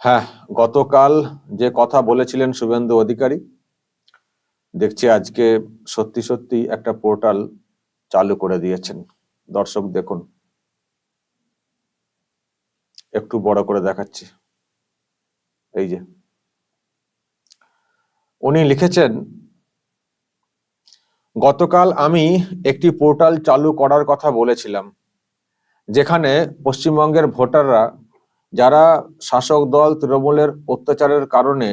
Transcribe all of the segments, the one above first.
হ্যাঁ গতকাল যে কথা বলেছিলেন শুভেন্দু অধিকারী, দেখছি আজকে সত্যি সত্যি একটা পোর্টাল চালু করে দিয়েছেন। দর্শক দেখুন। একটু বড় করে দেখাচ্ছি। এই যে। উনি লিখেছেন, গতকাল আমি একটি পোর্টাল চালু করার কথা বলেছিলাম, যেখানে পশ্চিমবঙ্গের ভোটাররা যারা শাসক দল তৃণমূলের অত্যাচারের কারণে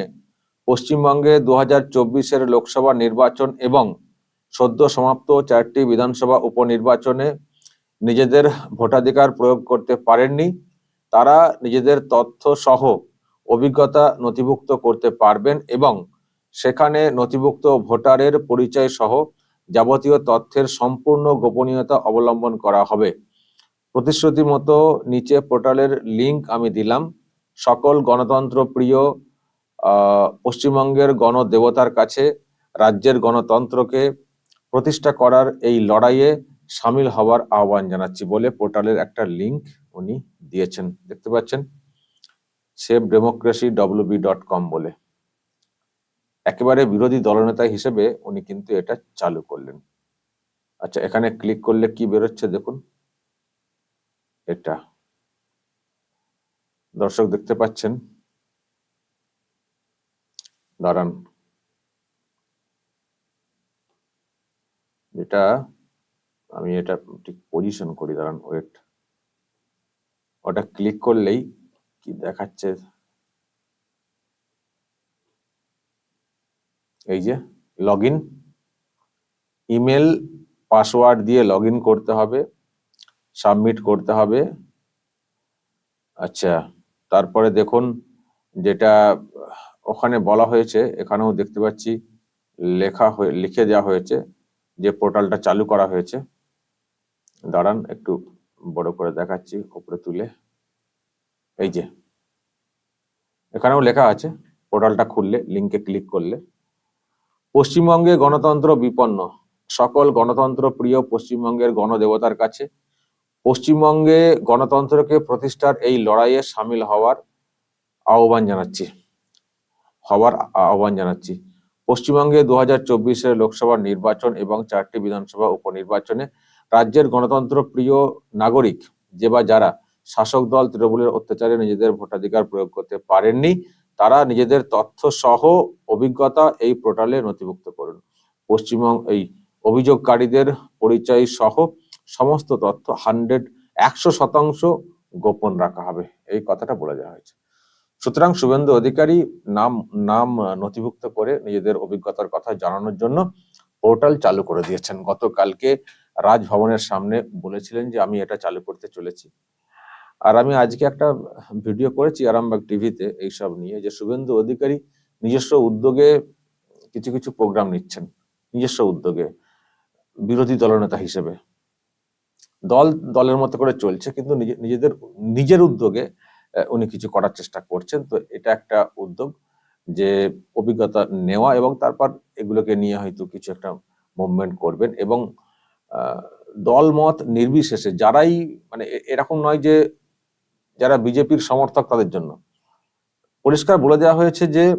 পশ্চিমবঙ্গে দু হাজার চব্বিশের লোকসভা নির্বাচন এবং সদ্য সমাপ্ত চারটি বিধানসভা উপনির্বাচনে নিজেদের ভোটাধিকার প্রয়োগ করতে পারেননি, তারা নিজেদের তথ্য সহ অভিজ্ঞতা নথিভুক্ত করতে পারবেন এবং সেখানে নথিভুক্ত ভোটারের পরিচয় সহ যাবতীয় তথ্যের সম্পূর্ণ গোপনীয়তা অবলম্বন করা হবে। প্রতিশ্রুতি মতো নিচে পোর্টালের লিংক আমি দিলাম। সকল গণতন্ত্র প্রিয় পশ্চিমবঙ্গের গণদেবতার কাছে, রাজ্যের গণতন্ত্রকে প্রতিষ্ঠা করার এই লড়াইয়ে সামিল হওয়ার আহ্বান জানাচ্ছি বলে পোর্টালের একটা লিংক উনি দিয়েছেন। দেখতে পাচ্ছেন? Save democracy WB dot com বলে। একেবারে বিরোধী দলনেতা হিসেবে উনি কিন্তু এটা চালু করলেন। আচ্ছা এখানে ক্লিক করলে কি বেরোচ্ছে দেখুন। এটা। দর্শক দেখতে পাচ্ছেন? দাঁড়ান। এটা, আমি এটা ঠিক পজিশন করি, দাঁড়ান ওয়েট ওটা ক্লিক করলেই কি দেখাচ্ছে? এই যে লগ ইমেল পাসওয়ার্ড দিয়ে লগ করতে হবে। সাবমিট করতে হবে। আচ্ছা তারপরে দেখুন যেটা ওখানে বলা হয়েছে, এখানেও দেখতে পাচ্ছি লেখা হয়ে, লিখে দেওয়া হয়েছে যে পোর্টালটা চালু করা হয়েছে। দাঁড়ান, একটু বড় করে দেখাচ্ছি, উপরে তুলে। এই যে, এখানেও লেখা আছে, পোর্টালটা খুললে লিঙ্কে ক্লিক করলে। পশ্চিমবঙ্গে গণতন্ত্র বিপন্ন। সকল গণতন্ত্র প্রিয় পশ্চিমবঙ্গের গণদেবতার কাছে পশ্চিমবঙ্গে গণতন্ত্রকে প্রতিষ্ঠার এই লড়াইয়ে সামিল হওয়ার আহ্বান জানাচ্ছি। হওয়ার আহ্বান জানাচ্ছি। পশ্চিমবঙ্গে দু হাজার চব্বিশের লোকসভা নির্বাচন এবং চারটি বিধানসভা উপনির্বাচনে রাজ্যের গণতন্ত্র প্রিয় নাগরিক যে বা যারা শাসক দল তৃণমূলের অত্যাচারে নিজেদের ভোটাধিকার প্রয়োগ করতে পারেননি, তারা নিজেদের তথ্য সহ অভিজ্ঞতা এই পোর্টালে নথিভুক্ত করুন। পশ্চিমবঙ্গ, এই অভিযোগকারীদের পরিচয় সহ সমস্ত তথ্য হান্ড্রেড, একশো শতাংশ গোপন রাখা হবে। এই কথাটা বলে দেওয়া হয়েছে। সুতরাং শুভেন্দু অধিকারী নাম নাম নথিভুক্ত করে নিজেদের অভিজ্ঞতার কথা জানানোর জন্য পোর্টাল চালু করে দিয়েছেন। গতকালকে রাজভবনের সামনে বলেছিলেন যে, আমি এটা চালু করতে চলেছি। আর আমি আজকে একটা ভিডিও করেছি আরামবাগ টিভিতে এইসব নিয়ে যে, শুভেন্দু অধিকারী নিজস্ব উদ্যোগে কিছু কিছু প্রোগ্রাম নিচ্ছেন। নিজস্ব উদ্যোগে বিরোধী দলনেতা হিসেবে। দল, দলের মতো করে চলছে, কিন্তু নিজে- নিজেদের, নিজের উদ্যোগে উনি কিছু করার চেষ্টা করছেন। তো এটা একটা উদ্যোগ যে অভিজ্ঞতা নেওয়া এবং তারপর এগুলোকে নিয়ে হয়তো কিছু একটা মুভমেন্ট করবেন এবং দলমত নির্বিশেষে যারাই মানে এরকম নয় যে যারা বিজেপির সমর্থক তাদের জন্য। পরিষ্কার বলে দেওয়া হয়েছে যে,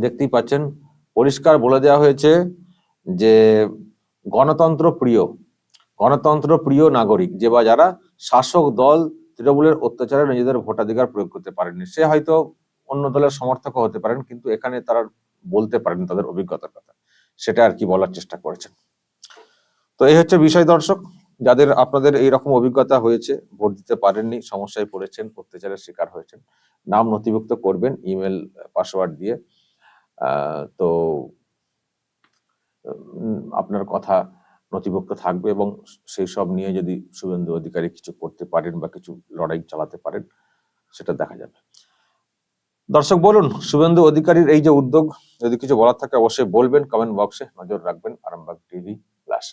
দেখতেই পাচ্ছেন, পরিষ্কার বলে দেওয়া হয়েছে যে গণতন্ত্র প্রিয়। গণতন্ত্র প্রিয় নাগরিক, যে বা যারা শাসক দল তৃণমূলের অত্যাচারে নিজেদের ভোটাধিকার প্রয়োগ করতে পারেনি সে হয়তো অন্য দলের সমর্থক হতে পারেন, কিন্তু এখানে তারা বলতে পারেন তাদের অভিজ্ঞতার কথা। সেটা আর কি বলার চেষ্টা করেছেন। তো এই হচ্ছে বিষয় দর্শক, যাদের আপনাদের এই রকম অভিজ্ঞতা হয়েছে, ভোট দিতে পারেননি, সমস্যায় পড়েছেন, অত্যাচারের শিকার হয়েছেন, নাম নথিভুক্ত করবেন, ইমেল, পাসওয়ার্ড দিয়ে। তো আপনার কথা নথিভুক্ত থাকবে এবং সেই সব নিয়ে যদি শুভেন্দু অধিকারী কিছু করতে পারেন বা কিছু লড়াই চালাতে পারেন, সেটা দেখা যাবে। দর্শক, বলুন, শুভেন্দু অধিকারীর এই যে উদ্যোগ, যদি কিছু বলার থাকে অবশ্যই বলবেন কমেন্ট বক্সে নজর রাখবেন, আরামবাগ টিভি প্লাস